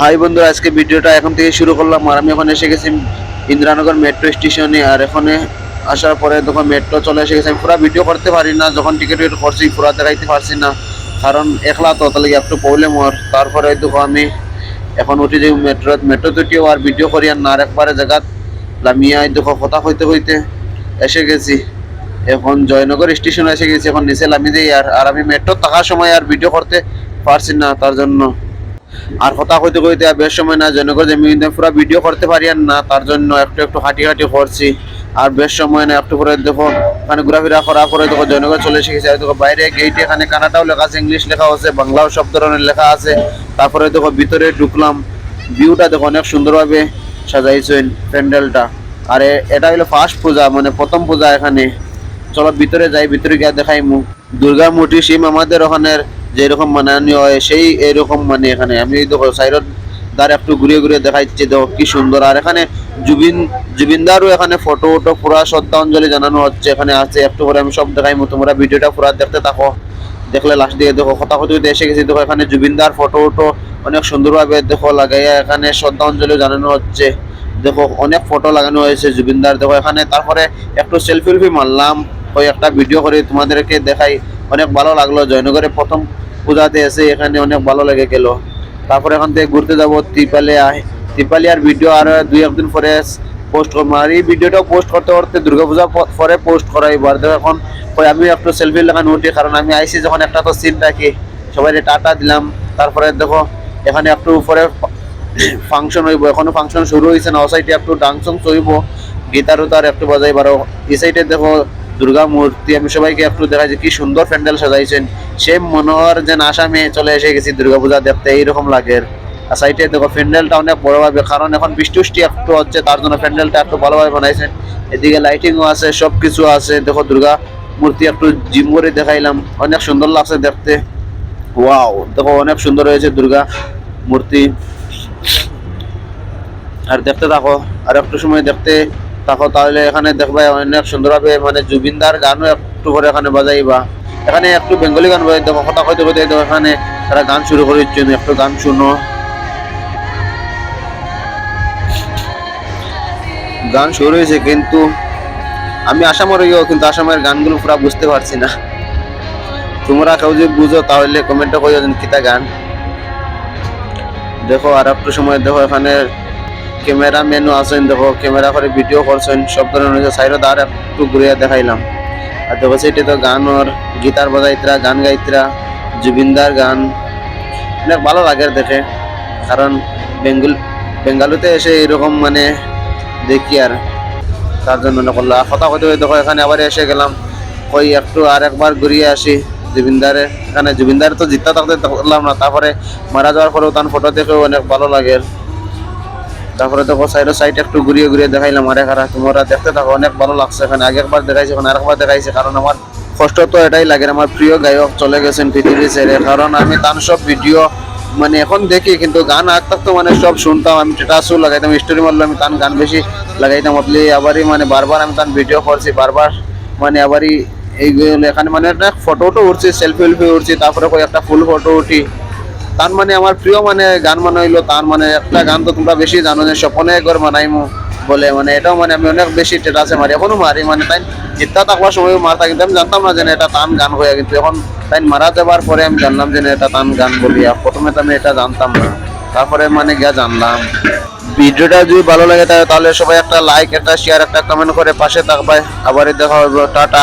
High বন্ধুরা, আজকে ভিডিওটা এখন থেকে শুরু করলাম। আর আমি এখন এসে গেছি ইন্দিরানগর মেট্রো স্টেশনে। আর এখানে আসার পরে যখন মেট্রো চলে এসে গেছে, আমি পুরো ভিডিও করতে পারি না। যখন টিকিট টিকিট করছি, পুরো দেখাইতে পারছি না। কারণ একলা তো, তাহলে একটু প্রবলেম হওয়ার তারপরে দেখো আমি এখন উঠে যাই মেট্রো মেট্রো দুটিও আর ভিডিও করি আর না আর একবারে জায়গা লামিয়া দেখো কথা হইতে হইতে এসে গেছি। এখন জয়নগর স্টেশনে এসে গেছি, এখন নিচে লামি যাই আর আর আমি মেট্রো থাকার সময় আর ভিডিও করতে পারছি না, তার জন্য। আর কথা কইতে কইতে বেশ সময় না জনগর যে আমি পুরো ভিডিও করতে পারি আর না, তার জন্য একটু একটু হাঁটি হাঁটি করছি। আর বেশ সময় না একটু করে দেখো এখানে ঘোরাফেরা করার পরে দেখো জনগর চলে এসে আর দেখো বাইরে গেইটে এখানে কানাটাও লেখা আছে ইংলিশ লেখা আছে, বাংলাও সব ধরনের লেখা আছে। তারপরে দেখো ভিতরে ঢুকলাম ভিউটা দেখো অনেক সুন্দরভাবে সাজাইছেন প্যান্ডেলটা। আর এটা হলো ফার্স্ট পূজা মানে প্রথম পূজা এখানে। চলো ভিতরে যাই, ভিতরে গিয়ে দেখাই মু দুর্গা মূর্তি শিম আমাদের ওখানের যেরকম মানানি হয় সেই এরকম মানে এখানে। আমি দেখো সাইডত দ্বার একটু ঘুরিয়ে ঘুরিয়ে দেখাইছি দেখো কি সুন্দর। আর এখানে জুবিন, জুবিনদারও এখানে ফটো উটো পুরা শ্রদ্ধাঞ্জলি জানানো হচ্ছে, এখানে আছে, একটু করে আমি সব দেখাইমু। তোমরা ভিডিওটা পুরা দেখতে থাকো। দেখলে লাস্ট দিয়ে দেখো, কথা কথা এসে গেছি। দেখো এখানে জুবিনদার ফটো উটো অনেক সুন্দরভাবে দেখো লাগাইয়া এখানে শ্রদ্ধাঞ্জলি জানানো হচ্ছে। দেখো অনেক ফটো লাগানো হয়েছে জুবিনদার। দেখো এখানে তারপরে একটু সেলফি উলফি মারলাম, ওই একটা ভিডিও করে তোমাদেরকে দেখাই। অনেক ভালো লাগল। জয়নগরে প্রথম পূজাতে এসে এখানে অনেক ভালো লেগে গেল তারপরে এখান থেকে ঘুরতে যাব ত্রিপালে আয় ত্রিপালিয়ার ভিডিও আর দুই, একদিন পরে পোস্ট করব। আর এই ভিডিওটাও পোস্ট করতে করতে দুর্গাপূজা প- পরে পোস্ট করা এবার দেখো এখন আমি একটু সেলফি লাগানো উঠি, কারণ আমি আইসি যখন একটা তো সিন রাখি সবাই টাটা দিলাম। তারপরে দেখো এখানে একটু উপরে ফাংশন হইব। এখনও ফাংশন শুরু হয়েছে না, ও সাইডে একটু ডান্সং চইব গীতার উতার একটু বাজাই বারো এই সাইডে দেখো দুর্গা মূর্তি, আমি সবাইকে একটু দেখাই যে কি সুন্দর প্যান্ডেল সাজাইছেন। সেম মনোহর যেন আসামে চলে এসে গেছি দুর্গা পূজা দেখতে, এইরকম লাগে। আর সাইডে দেখো, প্যান্ডেলটা অনেক বড়ভাবে কারণ এখন বৃষ্টি উষ্টি একটু হচ্ছে, তার জন্য প্যান্ডেলটা একটু ভালোভাবে বানাইছেন। এদিকে লাইটিংও আছে সব কিছু আছে। দেখো, দুর্গা মূর্তি একটু জিম করে দেখাইলাম। অনেক সুন্দর লাগছে দেখতে। ওয়াও, দেখো, অনেক সুন্দর হয়েছে দুর্গা মূর্তি। আর দেখতে থাকো, আর একটু সময় দেখতে থাকো তাহলে এখানে দেখবে অনেক সুন্দরভাবে মানে জুবিনদার গানও একটু করে এখানে বাজাইবা। এখানে একটু বেঙ্গলি গান বাজাই দেখো কথা কইতে কইতে দেখো এখানে তারা গান শুরু করে দিচ্ছে একটু গান শুনো। গান শুরু হয়েছে কিন্তু আমি আসামের ইয়েও কিন্তু আসামের গানগুলো পুরা বুঝতে পারছি না। তোমরা কেউ যদি বুঝো তাহলে কমেন্টে কইও কিতা গান। দেখো আর একটু সময় দেখো এখানে ক্যামেরা মেনু আছেন দেখো, ক্যামেরা করে ভিডিও করছেন, সব ধরনের সাইডে আর একটু ঘুরিয়ে দেখাইলাম। আর দেখো, সেটি তো গান ওর গিটার বাজাইতরা, গান গাইতরা, জুবিনদার গান। অনেক ভালো লাগে দেখে, কারণ বেঙ্গল, বেঙ্গালুতে এসে এরকম মানে দেখি আর, তার জন্য না করল কথা কথা দেখো, এখানে আবার এসে গেলাম ওই একটু আর একবার ঘুরিয়ে আসি, জুবিনদারে। এখানে জুবিনদার তো জিততে থাকতে দেখলাম না, তারপরে মারা যাওয়ার পরেও তার ফটো দেখেও অনেক ভালো লাগে। তারপরে দেখো সাইডে সাইড একটু ঘুরিয়ে ঘুরিয়ে দেখাইলাম, আরে খারা তোমরা দেখতে থাকো, অনেক ভালো লাগছে এখানে। আগে একবার দেখাইছে, এখন আরেকবার দেখাইছে, কারণ আমার কষ্ট তো এটাই লাগে আমার প্রিয় গায়ক চলে গেছেন পৃথিবী ছেড়ে। কারণ আমি তার সব ভিডিও মানে এখন দেখি, কিন্তু গান আগ থাকতো মানে সব শুনতাম। আমি স্টেটাসও লাগাইতাম স্টোরি মারলে আমি তার গান বেশি লাগাইতাম। আপনি আবারই মানে বারবার আমি তার ভিডিও করছি, বারবার মানে আবারই এই এখানে মানে একটা ফটোটো উঠছি সেলফি উলফি উঠছি, তারপরে কই একটা ফুল ফটো উঠি। তার মানে আমার প্রিয় মানে গান মানে হইল তার মানে একটা গান তো তোমরা বেশি জানো যে স্বপনে একবার মানাইমু বলে মানে এটাও মানে আমি অনেক বেশি টেটাসে মারি, এখনও মারি মানে তাই জিততা থাকবার সময় মারতা কিন্তু আমি জানতাম না যে এটা তান গান হয়ে কিন্তু এখন তাই মারা যাবার পরে আমি জানলাম যে এটা তান গান বলি প্রথমে তো আমি এটা জানতাম না, তারপরে মানে গিয়া জানলাম। ভিডিওটা যদি ভালো লাগে তাহলে সবাই একটা লাইক একটা শেয়ার একটা কমেন্ট করে পাশে থাকবে আবারই দেখা হবে, টাটা।